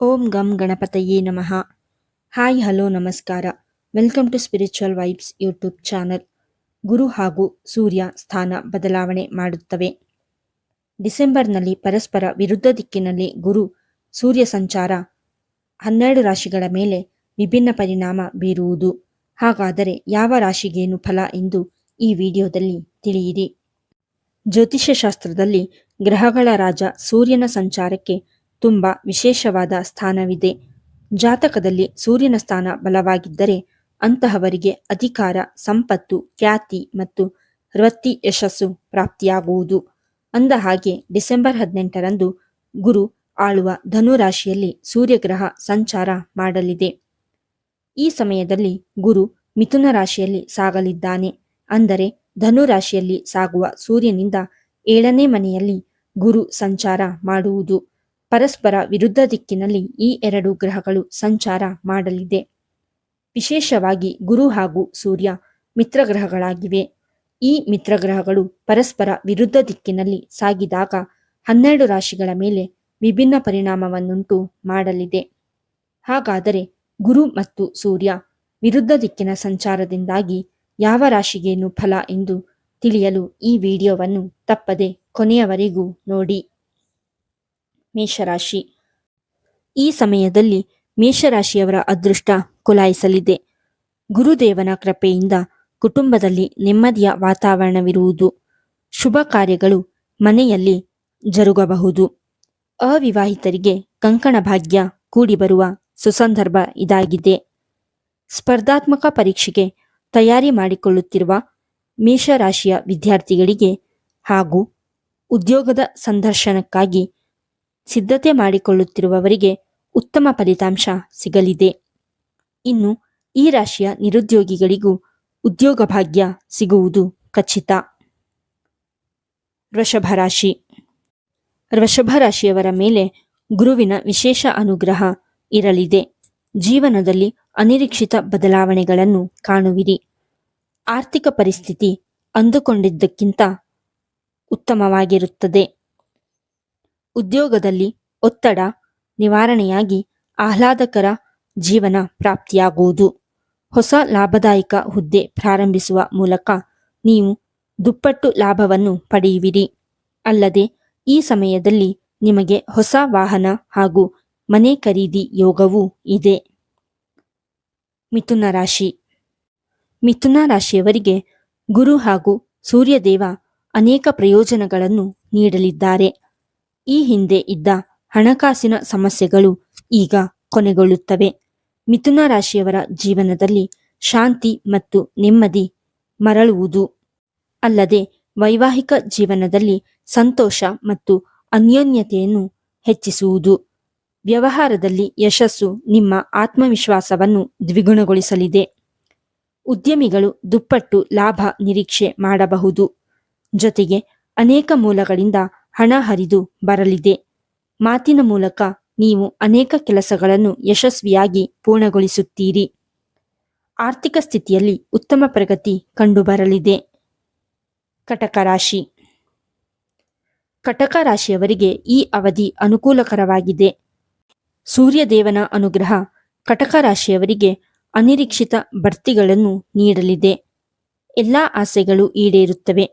ಓಂ ಗಂ ಗಣಪತಯೇ ನಮಃ. ಹಾಯ್, ಹಲೋ, ನಮಸ್ಕಾರ. Welcome to spiritual vibes YouTube channel. ಗುರು ಹಾಗೂ ಸೂರ್ಯ ಸ್ಥಾನ ಬದಲಾವಣೆ ಮಾಡುತ್ತವೆ. ಡಿಸೆಂಬರ್ನಲ್ಲಿ ಪರಸ್ಪರ ವಿರುದ್ಧ ದಿಕ್ಕಿನಲ್ಲಿ ಗುರು, ಸೂರ್ಯ ಸಂಚಾರ ಹನ್ನೆರಡು ರಾಶಿಗಳ ಮೇಲೆ ವಿಭಿನ್ನ ಪರಿಣಾಮ ಬೀರುವುದು. ಹಾಗಾದರೆ ಯಾವ ರಾಶಿಗೇನು ಫಲ ಎಂದು ಈ ವಿಡಿಯೋದಲ್ಲಿ ತಿಳಿಯಿರಿ. ಜ್ಯೋತಿಷ್ಯಶಾಸ್ತ್ರದಲ್ಲಿ ಗ್ರಹಗಳ ರಾಜ ಸೂರ್ಯನ ಸಂಚಾರಕ್ಕೆ ತುಂಬ ವಿಶೇಷವಾದ ಸ್ಥಾನವಿದೆ. ಜಾತಕದಲ್ಲಿ ಸೂರ್ಯನ ಸ್ಥಾನ ಬಲವಾಗಿದ್ದರೆ ಅಂತಹವರಿಗೆ ಅಧಿಕಾರ, ಸಂಪತ್ತು, ಖ್ಯಾತಿ ಮತ್ತು ವೃತ್ತಿ ಯಶಸ್ಸು ಪ್ರಾಪ್ತಿಯಾಗುವುದು. ಅಂದ ಹಾಗೆ ಡಿಸೆಂಬರ್ ಹದಿನೆಂಟರಂದು ಗುರು ಆಳುವ ಧನುರಾಶಿಯಲ್ಲಿ ಸೂರ್ಯಗ್ರಹ ಸಂಚಾರ ಮಾಡಲಿದೆ. ಈ ಸಮಯದಲ್ಲಿ ಗುರು ಮಿಥುನ ರಾಶಿಯಲ್ಲಿ ಸಾಗಲಿದ್ದಾನೆ. ಅಂದರೆ ಧನುರಾಶಿಯಲ್ಲಿ ಸಾಗುವ ಸೂರ್ಯನಿಂದ ಏಳನೇ ಮನೆಯಲ್ಲಿ ಗುರು ಸಂಚಾರ ಮಾಡುವುದು. ಪರಸ್ಪರ ವಿರುದ್ಧ ದಿಕ್ಕಿನಲ್ಲಿ ಈ ಎರಡು ಗ್ರಹಗಳು ಸಂಚಾರ ಮಾಡಲಿದೆ. ವಿಶೇಷವಾಗಿ ಗುರು ಹಾಗೂ ಸೂರ್ಯ ಮಿತ್ರಗ್ರಹಗಳಾಗಿವೆ ಈ ಮಿತ್ರಗ್ರಹಗಳು ಪರಸ್ಪರ ವಿರುದ್ಧ ದಿಕ್ಕಿನಲ್ಲಿ ಸಾಗಿದಾಗ ಹನ್ನೆರಡು ರಾಶಿಗಳ ಮೇಲೆ ವಿಭಿನ್ನ ಪರಿಣಾಮವನ್ನುಂಟು ಮಾಡಲಿದೆ. ಹಾಗಾದರೆ ಗುರು ಮತ್ತು ಸೂರ್ಯ ವಿರುದ್ಧ ದಿಕ್ಕಿನ ಸಂಚಾರದಿಂದಾಗಿ ಯಾವ ರಾಶಿಗೇನು ಫಲ ಎಂದು ತಿಳಿಯಲು ಈ ವಿಡಿಯೋವನ್ನು ತಪ್ಪದೆ ಕೊನೆಯವರೆಗೂ ನೋಡಿ. ಮೇಷರಾಶಿ. ಈ ಸಮಯದಲ್ಲಿ ಮೇಷರಾಶಿಯವರ ಅದೃಷ್ಟ ಕುಲಾಯಿಸಲಿದೆ. ಗುರುದೇವನ ಕೃಪೆಯಿಂದ ಕುಟುಂಬದಲ್ಲಿ ನೆಮ್ಮದಿಯ ವಾತಾವರಣವಿರುವುದು. ಶುಭ ಕಾರ್ಯಗಳು ಮನೆಯಲ್ಲಿ ಜರುಗಬಹುದು. ಅವಿವಾಹಿತರಿಗೆ ಕಂಕಣ ಭಾಗ್ಯ ಕೂಡಿ ಬರುವ ಸುಸಂದರ್ಭ ಇದಾಗಿದೆ. ಸ್ಪರ್ಧಾತ್ಮಕ ಪರೀಕ್ಷೆಗೆ ತಯಾರಿ ಮಾಡಿಕೊಳ್ಳುತ್ತಿರುವ ಮೇಷರಾಶಿಯ ವಿದ್ಯಾರ್ಥಿಗಳಿಗೆ ಹಾಗೂ ಉದ್ಯೋಗದ ಸಂದರ್ಶನಕ್ಕಾಗಿ ಸಿದ್ಧತೆ ಮಾಡಿಕೊಳ್ಳುತ್ತಿರುವವರಿಗೆ ಉತ್ತಮ ಫಲಿತಾಂಶ ಸಿಗಲಿದೆ. ಇನ್ನು ಈ ರಾಶಿಯ ನಿರುದ್ಯೋಗಿಗಳಿಗೂ ಉದ್ಯೋಗ ಭಾಗ್ಯ ಸಿಗುವುದು ಖಚಿತ. ವೃಷಭ ರಾಶಿ. ವೃಷಭ ರಾಶಿಯವರ ಮೇಲೆ ಗುರುವಿನ ವಿಶೇಷ ಅನುಗ್ರಹ ಇರಲಿದೆ. ಜೀವನದಲ್ಲಿ ಅನಿರೀಕ್ಷಿತ ಬದಲಾವಣೆಗಳನ್ನು ಕಾಣುವಿರಿ. ಆರ್ಥಿಕ ಪರಿಸ್ಥಿತಿ ಅಂದುಕೊಂಡಿದ್ದಕ್ಕಿಂತ ಉತ್ತಮವಾಗಿರುತ್ತದೆ. ಉದ್ಯೋಗದಲ್ಲಿ ಒತ್ತಡ, ನಿವಾರಣೆಯಾಗಿ ಆಹ್ಲಾದಕರ ಜೀವನ ಪ್ರಾಪ್ತಿಯಾಗುವುದು. ಹೊಸ ಲಾಭದಾಯಕ ಹುದ್ದೆ ಪ್ರಾರಂಭಿಸುವ ಮೂಲಕ ನೀವು ದುಪ್ಪಟ್ಟು ಲಾಭವನ್ನು ಪಡೆಯುವಿರಿ. ಅಲ್ಲದೆ, ಈ ಸಮಯದಲ್ಲಿ ನಿಮಗೆ ಹೊಸ ವಾಹನ ಹಾಗೂ ಮನೆ ಖರೀದಿ ಯೋಗವೂ ಇದೆ. ಮಿಥುನ ರಾಶಿ. ಮಿಥುನ ರಾಶಿಯವರಿಗೆ ಗುರು ಹಾಗೂ ಸೂರ್ಯದೇವ ಅನೇಕ ಪ್ರಯೋಜನಗಳನ್ನು ನೀಡಲಿದ್ದಾರೆ. ಈ ಹಿಂದೆ ಇದ್ದ ಹಣಕಾಸಿನ ಸಮಸ್ಯೆಗಳು ಈಗ ಕೊನೆಗೊಳ್ಳುತ್ತವೆ. ಮಿಥುನ ರಾಶಿಯವರ ಜೀವನದಲ್ಲಿ ಶಾಂತಿ ಮತ್ತು ನೆಮ್ಮದಿ ಮರಳುವುದು ಅಲ್ಲದೆ ವೈವಾಹಿಕ ಜೀವನದಲ್ಲಿ ಸಂತೋಷ ಮತ್ತು ಅನ್ಯೋನ್ಯತೆಯನ್ನು ಹೆಚ್ಚಿಸುವುದು. ವ್ಯವಹಾರದಲ್ಲಿ ಯಶಸ್ಸು ನಿಮ್ಮ ಆತ್ಮವಿಶ್ವಾಸವನ್ನು ದ್ವಿಗುಣಗೊಳಿಸಲಿದೆ. ಉದ್ಯಮಿಗಳು ದುಪ್ಪಟ್ಟು ಲಾಭ ನಿರೀಕ್ಷೆ ಮಾಡಬಹುದು. ಜೊತೆಗೆ ಅನೇಕ ಮೂಲಗಳಿಂದ ಹಣ ಹರಿದು ಬರಲಿದೆ. ಮಾತಿನ ಮೂಲಕ ನೀವು ಅನೇಕ ಕೆಲಸಗಳನ್ನು ಯಶಸ್ವಿಯಾಗಿ ಪೂರ್ಣಗೊಳಿಸುತ್ತೀರಿ. ಆರ್ಥಿಕ ಸ್ಥಿತಿಯಲ್ಲಿ ಉತ್ತಮ ಪ್ರಗತಿ ಕಂಡುಬರಲಿದೆ. ಕಟಕ ರಾಶಿ. ಕಟಕ ರಾಶಿಯವರಿಗೆ ಈ ಅವಧಿ ಅನುಕೂಲಕರವಾಗಿದೆ. ಸೂರ್ಯದೇವನ ಅನುಗ್ರಹ ಕಟಕ ರಾಶಿಯವರಿಗೆ ಅನಿರೀಕ್ಷಿತ ಬಡ್ತಿಗಳನ್ನು ನೀಡಲಿದೆ. ಎಲ್ಲ ಆಸೆಗಳು ಈಡೇರುತ್ತವೆ.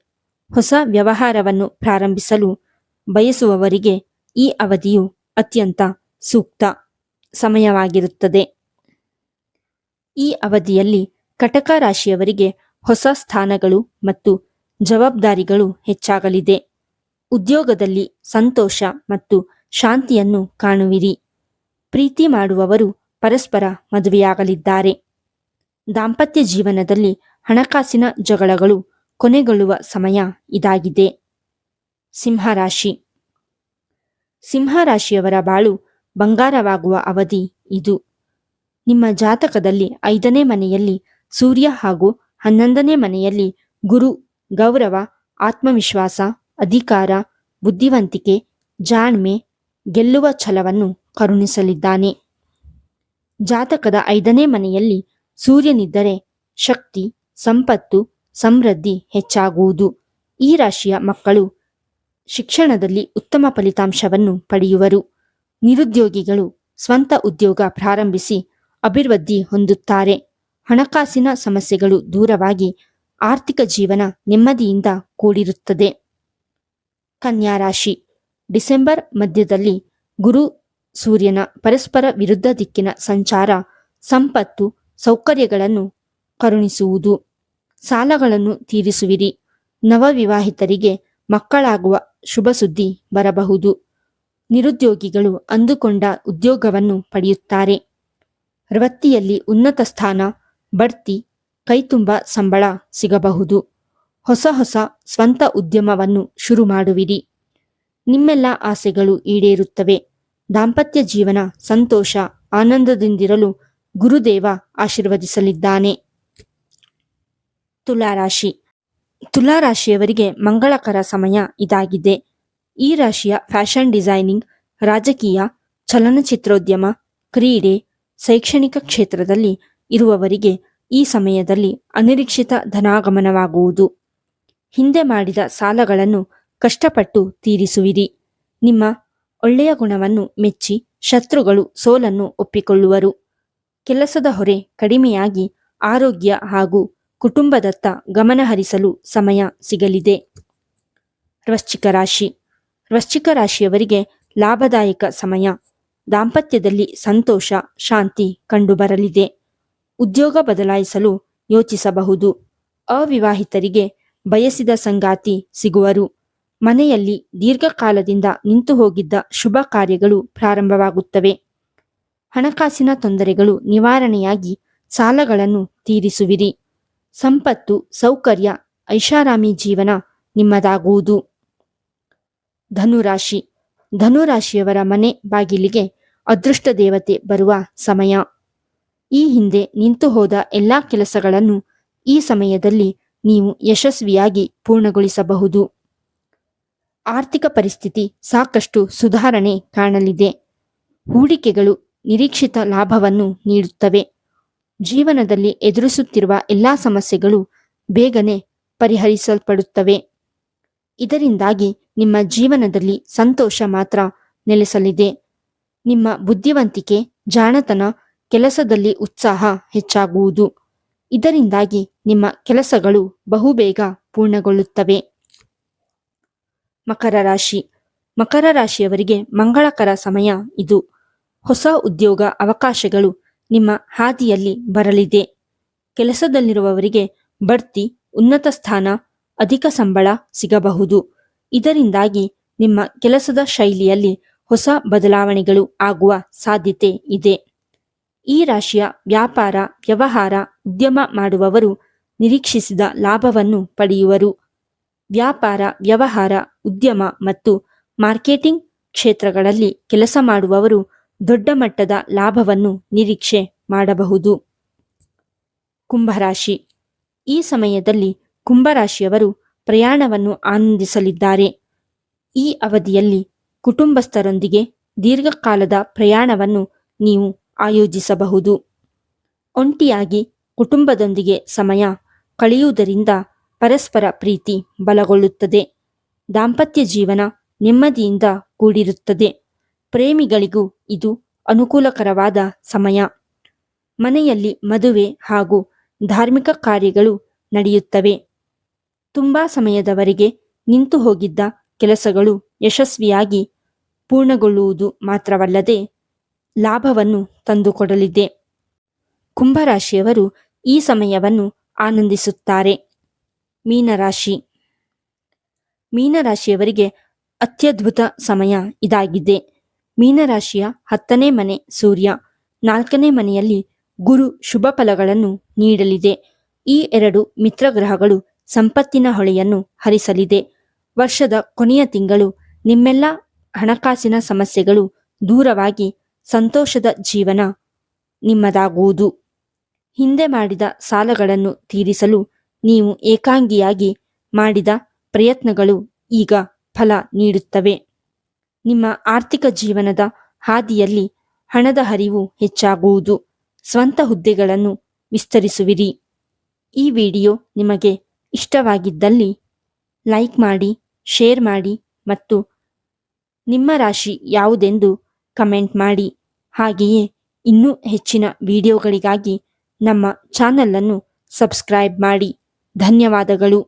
ಹೊಸ ವ್ಯವಹಾರವನ್ನು ಪ್ರಾರಂಭಿಸಲು ಬಯಸುವವರಿಗೆ ಈ ಅವಧಿಯು ಅತ್ಯಂತ ಸೂಕ್ತ ಸಮಯವಾಗಿರುತ್ತದೆ. ಈ ಅವಧಿಯಲ್ಲಿ ಕಟಕ ರಾಶಿಯವರಿಗೆ ಹೊಸ ಸ್ಥಾನಗಳು ಮತ್ತು ಜವಾಬ್ದಾರಿಗಳು ಹೆಚ್ಚಾಗಲಿದೆ. ಉದ್ಯೋಗದಲ್ಲಿ ಸಂತೋಷ ಮತ್ತು ಶಾಂತಿಯನ್ನು ಕಾಣುವಿರಿ. ಪ್ರೀತಿ ಮಾಡುವವರು ಪರಸ್ಪರ ಮದುವೆಯಾಗಲಿದ್ದಾರೆ. ದಾಂಪತ್ಯ ಜೀವನದಲ್ಲಿ ಹಣಕಾಸಿನ ಜಗಳಗಳು ಕೊನೆಗೊಳ್ಳುವ ಸಮಯ ಇದಾಗಿದೆ. ಸಿಂಹರಾಶಿ. ಸಿಂಹರಾಶಿಯವರ ಬಾಳು ಬಂಗಾರವಾಗುವ ಅವಧಿ ಇದು. ನಿಮ್ಮ ಜಾತಕದಲ್ಲಿ ಐದನೇ ಮನೆಯಲ್ಲಿ ಸೂರ್ಯ ಹಾಗೂ ಹನ್ನೊಂದನೇ ಮನೆಯಲ್ಲಿ ಗುರು, ಗೌರವ, ಆತ್ಮವಿಶ್ವಾಸ, ಅಧಿಕಾರ, ಬುದ್ಧಿವಂತಿಕೆ, ಜಾಣ್ಮೆ, ಗೆಲ್ಲುವ ಛಲವನ್ನು ಕರುಣಿಸಲಿದ್ದಾನೆ. ಜಾತಕದ ಐದನೇ ಮನೆಯಲ್ಲಿ ಸೂರ್ಯನಿದ್ದರೆ ಶಕ್ತಿ, ಸಂಪತ್ತು, ಸಮೃದ್ಧಿ ಹೆಚ್ಚಾಗುವುದು. ಈ ರಾಶಿಯ ಮಕ್ಕಳು ಶಿಕ್ಷಣದಲ್ಲಿ ಉತ್ತಮ ಫಲಿತಾಂಶವನ್ನು ಪಡೆಯುವರು. ನಿರುದ್ಯೋಗಿಗಳು ಸ್ವಂತ ಉದ್ಯೋಗ ಪ್ರಾರಂಭಿಸಿ ಅಭಿವೃದ್ಧಿ ಹೊಂದುತ್ತಾರೆ. ಹಣಕಾಸಿನ ಸಮಸ್ಯೆಗಳು ದೂರವಾಗಿ ಆರ್ಥಿಕ ಜೀವನ ನೆಮ್ಮದಿಯಿಂದ ಕೂಡಿರುತ್ತದೆ. ಕನ್ಯಾ ರಾಶಿ. ಡಿಸೆಂಬರ್ ಮಧ್ಯದಲ್ಲಿ ಗುರು ಸೂರ್ಯನ ಪರಸ್ಪರ ವಿರುದ್ಧ ದಿಕ್ಕಿನ ಸಂಚಾರ, ಸಂಪತ್ತು, ಸೌಕರ್ಯಗಳನ್ನು ಕರುಣಿಸುವುದು. ಸಾಲಗಳನ್ನು ತೀರಿಸುವಿರಿ. ನವವಿವಾಹಿತರಿಗೆ ಮಕ್ಕಳಾಗುವ ಶುಭ ಸುದ್ದಿ ಬರಬಹುದು. ನಿರುದ್ಯೋಗಿಗಳು ಅಂದುಕೊಂಡ ಉದ್ಯೋಗವನ್ನು ಪಡೆಯುತ್ತಾರೆ. ವೃತ್ತಿಯಲ್ಲಿ ಉನ್ನತ ಸ್ಥಾನ, ಬಡ್ತಿ, ಕೈತುಂಬ ಸಂಬಳ ಸಿಗಬಹುದು. ಹೊಸ ಹೊಸ ಸ್ವಂತ ಉದ್ಯಮವನ್ನು ಶುರು ಮಾಡುವಿರಿ. ನಿಮ್ಮೆಲ್ಲ ಆಸೆಗಳು ಈಡೇರುತ್ತವೆ. ದಾಂಪತ್ಯ ಜೀವನ ಸಂತೋಷ, ಆನಂದದಿಂದಿರಲು ಗುರುದೇವ ಆಶೀರ್ವದಿಸಲಿದ್ದಾನೆ. ತುಲಾರಾಶಿ ತುಲಾರಾಶಿಯವರಿಗೆ ಮಂಗಳಕರ ಸಮಯ ಇದಾಗಿದೆ. ಈ ರಾಶಿಯ ಫ್ಯಾಷನ್ ಡಿಸೈನಿಂಗ್, ರಾಜಕೀಯ, ಚಲನಚಿತ್ರೋದ್ಯಮ, ಕ್ರೀಡೆ, ಶೈಕ್ಷಣಿಕ ಕ್ಷೇತ್ರದಲ್ಲಿ ಇರುವವರಿಗೆ ಈ ಸಮಯದಲ್ಲಿ ಅನಿರೀಕ್ಷಿತ ಧನಾಗಮನವಾಗುವುದು. ಹಿಂದೆ ಮಾಡಿದ ಸಾಲಗಳನ್ನು ಕಷ್ಟಪಟ್ಟು ತೀರಿಸುವಿರಿ. ನಿಮ್ಮ ಒಳ್ಳೆಯ ಗುಣವನ್ನು ಮೆಚ್ಚಿ ಶತ್ರುಗಳು ಸೋಲನ್ನು ಒಪ್ಪಿಕೊಳ್ಳುವರು. ಕೆಲಸದ ಹೊರೆ ಕಡಿಮೆಯಾಗಿ ಆರೋಗ್ಯ ಹಾಗೂ ಕುಟುಂಬದತ್ತ ಗಮನ ಹರಿಸಲು ಸಮಯ ಸಿಗಲಿದೆ. ವೃಶ್ಚಿಕ ರಾಶಿ. ವೃಶ್ಚಿಕ ರಾಶಿಯವರಿಗೆ ಲಾಭದಾಯಕ ಸಮಯ. ದಾಂಪತ್ಯದಲ್ಲಿ ಸಂತೋಷ, ಶಾಂತಿ ಕಂಡುಬರಲಿದೆ. ಉದ್ಯೋಗ ಬದಲಾಯಿಸಲು ಯೋಚಿಸಬಹುದು. ಅವಿವಾಹಿತರಿಗೆ ಬಯಸಿದ ಸಂಗಾತಿ ಸಿಗುವರು. ಮನೆಯಲ್ಲಿ ದೀರ್ಘಕಾಲದಿಂದ ನಿಂತು ಹೋಗಿದ್ದ ಶುಭ ಕಾರ್ಯಗಳು ಪ್ರಾರಂಭವಾಗುತ್ತವೆ. ಹಣಕಾಸಿನ ತೊಂದರೆಗಳು ನಿವಾರಣೆಯಾಗಿ ಸಾಲಗಳನ್ನು ತೀರಿಸುವಿರಿ. ಸಂಪತ್ತು, ಸೌಕರ್ಯ, ಐಷಾರಾಮಿ ಜೀವನ ನಿಮ್ಮದಾಗುವುದು. ಧನುರಾಶಿ. ಧನುರಾಶಿಯವರ ಮನೆ ಬಾಗಿಲಿಗೆ ಅದೃಷ್ಟ ದೇವತೆ ಬರುವ ಸಮಯ. ಈ ಹಿಂದೆ ನಿಂತು ಹೋದ ಎಲ್ಲಾ ಕೆಲಸಗಳನ್ನು ಈ ಸಮಯದಲ್ಲಿ ನೀವು ಯಶಸ್ವಿಯಾಗಿ ಪೂರ್ಣಗೊಳಿಸಬಹುದು. ಆರ್ಥಿಕ ಪರಿಸ್ಥಿತಿ ಸಾಕಷ್ಟು ಸುಧಾರಣೆ ಕಾಣಲಿದೆ. ಹೂಡಿಕೆಗಳು ನಿರೀಕ್ಷಿತ ಲಾಭವನ್ನು ನೀಡುತ್ತವೆ. ಜೀವನದಲ್ಲಿ ಎದುರಿಸುತ್ತಿರುವ ಎಲ್ಲಾ ಸಮಸ್ಯೆಗಳು ಬೇಗನೆ ಪರಿಹರಿಸಲ್ಪಡುತ್ತವೆ. ಇದರಿಂದಾಗಿ ನಿಮ್ಮ ಜೀವನದಲ್ಲಿ ಸಂತೋಷ ಮಾತ್ರ ನೆಲೆಸಲಿದೆ. ನಿಮ್ಮ ಬುದ್ಧಿವಂತಿಕೆ, ಜಾಣತನ, ಕೆಲಸದಲ್ಲಿ ಉತ್ಸಾಹ ಹೆಚ್ಚಾಗುವುದು. ಇದರಿಂದಾಗಿ ನಿಮ್ಮ ಕೆಲಸಗಳು ಬಹುಬೇಗ ಪೂರ್ಣಗೊಳ್ಳುತ್ತವೆ. ಮಕರ ರಾಶಿ. ಮಕರ ರಾಶಿಯವರಿಗೆ ಮಂಗಳಕರ ಸಮಯ ಇದು. ಹೊಸ ಉದ್ಯೋಗ ಅವಕಾಶಗಳು ನಿಮ್ಮ ಹಾದಿಯಲ್ಲಿ ಬರಲಿದೆ. ಕೆಲಸದಲ್ಲಿರುವವರಿಗೆ ಬಡ್ತಿ, ಉನ್ನತ ಸ್ಥಾನ, ಅಧಿಕ ಸಂಬಳ ಸಿಗಬಹುದು. ಇದರಿಂದಾಗಿ ನಿಮ್ಮ ಕೆಲಸದ ಶೈಲಿಯಲ್ಲಿ ಹೊಸ ಬದಲಾವಣೆಗಳು ಆಗುವ ಸಾಧ್ಯತೆ ಇದೆ. ಈ ರಾಶಿಯ ವ್ಯಾಪಾರ, ವ್ಯವಹಾರ, ಉದ್ಯಮ ಮಾಡುವವರು ನಿರೀಕ್ಷಿಸಿದ ಲಾಭವನ್ನು ಪಡೆಯುವರು. ವ್ಯಾಪಾರ, ವ್ಯವಹಾರ, ಉದ್ಯಮ ಮತ್ತು ಮಾರ್ಕೆಟಿಂಗ್ ಕ್ಷೇತ್ರಗಳಲ್ಲಿ ಕೆಲಸ ಮಾಡುವವರು ದೊಡ್ಡ ಮಟ್ಟದ ಲಾಭವನ್ನು ನಿರೀಕ್ಷೆ ಮಾಡಬಹುದು. ಕುಂಭರಾಶಿ. ಈ ಸಮಯದಲ್ಲಿ ಕುಂಭರಾಶಿಯವರು ಪ್ರಯಾಣವನ್ನು ಆನಂದಿಸಲಿದ್ದಾರೆ. ಈ ಅವಧಿಯಲ್ಲಿ ಕುಟುಂಬಸ್ಥರೊಂದಿಗೆ ದೀರ್ಘಕಾಲದ ಪ್ರಯಾಣವನ್ನು ನೀವು ಆಯೋಜಿಸಬಹುದು. ಒಂಟಿಯಾಗಿ ಕುಟುಂಬದೊಂದಿಗೆ ಸಮಯ ಕಳೆಯುವುದರಿಂದ ಪರಸ್ಪರ ಪ್ರೀತಿ ಬಲಗೊಳ್ಳುತ್ತದೆ. ದಾಂಪತ್ಯ ಜೀವನ ನೆಮ್ಮದಿಯಿಂದ ಕೂಡಿರುತ್ತದೆ. ಪ್ರೇಮಿಗಳಿಗೂ ಇದು ಅನುಕೂಲಕರವಾದ ಸಮಯ. ಮನೆಯಲ್ಲಿ ಮದುವೆ ಹಾಗೂ ಧಾರ್ಮಿಕ ಕಾರ್ಯಗಳು ನಡೆಯುತ್ತವೆ. ತುಂಬಾ ಸಮಯದವರೆಗೆ ನಿಂತು ಹೋಗಿದ್ದ ಕೆಲಸಗಳು ಯಶಸ್ವಿಯಾಗಿ ಪೂರ್ಣಗೊಳ್ಳುವುದು ಮಾತ್ರವಲ್ಲದೆ ಲಾಭವನ್ನು ತಂದುಕೊಡಲಿದೆ. ಕುಂಭರಾಶಿಯವರು ಈ ಸಮಯವನ್ನು ಆನಂದಿಸುತ್ತಾರೆ. ಮೀನರಾಶಿ. ಮೀನರಾಶಿಯವರಿಗೆ ಅತ್ಯದ್ಭುತ ಸಮಯ ಇದಾಗಿದೆ. ಮೀನರಾಶಿಯ ಹತ್ತನೇ ಮನೆ ಸೂರ್ಯ. ನಾಲ್ಕನೇ ಮನೆಯಲ್ಲಿ ಗುರು ಶುಭ ಫಲಗಳನ್ನು ನೀಡಲಿದೆ. ಈ ಎರಡು ಮಿತ್ರ ಗ್ರಹಗಳು ಸಂಪತ್ತಿನ ಹೊಳೆಯನ್ನು ಹರಿಸಲಿದೆ. ವರ್ಷದ ಕೊನೆಯ ತಿಂಗಳು ನಿಮ್ಮೆಲ್ಲ ಹಣಕಾಸಿನ ಸಮಸ್ಯೆಗಳು ದೂರವಾಗಿ ಸಂತೋಷದ ಜೀವನ ನಿಮ್ಮದಾಗುವುದು. ಹಿಂದೆ ಮಾಡಿದ ಸಾಲಗಳನ್ನು ತೀರಿಸಲು ನೀವು ಏಕಾಂಗಿಯಾಗಿ ಮಾಡಿದ ಪ್ರಯತ್ನಗಳು ಈಗ ಫಲ ನೀಡುತ್ತವೆ. ನಿಮ್ಮ ಆರ್ಥಿಕ ಜೀವನದ ಹಾದಿಯಲ್ಲಿ ಹಣದ ಹರಿವು ಹೆಚ್ಚಾಗುವುದು. ಸ್ವಂತ ಹುದ್ದೆಗಳನ್ನು ವಿಸ್ತರಿಸುವಿರಿ. ಈ ವಿಡಿಯೋ ನಿಮಗೆ ಇಷ್ಟವಾಗಿದ್ದಲ್ಲಿ ಲೈಕ್ ಮಾಡಿ, ಶೇರ್ ಮಾಡಿ ಮತ್ತು ನಿಮ್ಮ ರಾಶಿ ಯಾವುದೆಂದು ಕಮೆಂಟ್ ಮಾಡಿ. ಹಾಗೆಯೇ ಇನ್ನೂ ಹೆಚ್ಚಿನ ವಿಡಿಯೋಗಳಿಗಾಗಿ ನಮ್ಮ ಚಾನಲನ್ನು ಸಬ್ಸ್ಕ್ರೈಬ್ ಮಾಡಿ. ಧನ್ಯವಾದಗಳು.